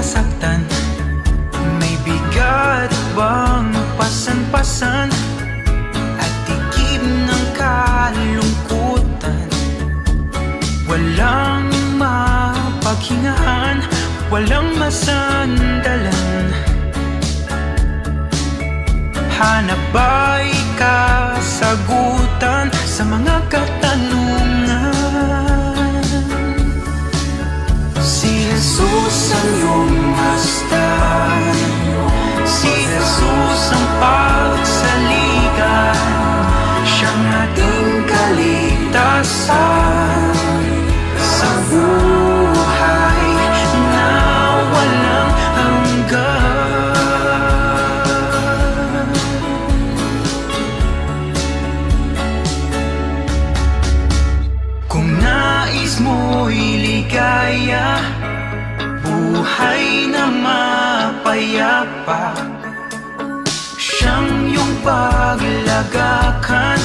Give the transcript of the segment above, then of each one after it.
nasasaktan May bigat bang pasan-pasan At tikib ng kalungkutan. Walang mapaghingaan Walang masandalan. Hanap ba'y kasagutan Sa mga katanungan? Jesus ang iyong masdan Si Jesus ang pagsaligan Siyang ating kaligtasan. Sa buhay Buhay na mapayapa. Siyang iyong paglagakan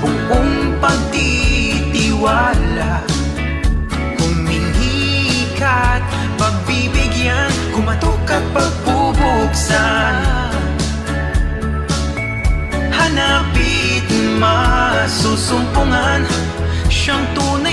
Buong pagtitiwala. Humingi ka't pagbibigyan Kumatok at pagbubuksan. Hanapit masusumpungan Siyang tunay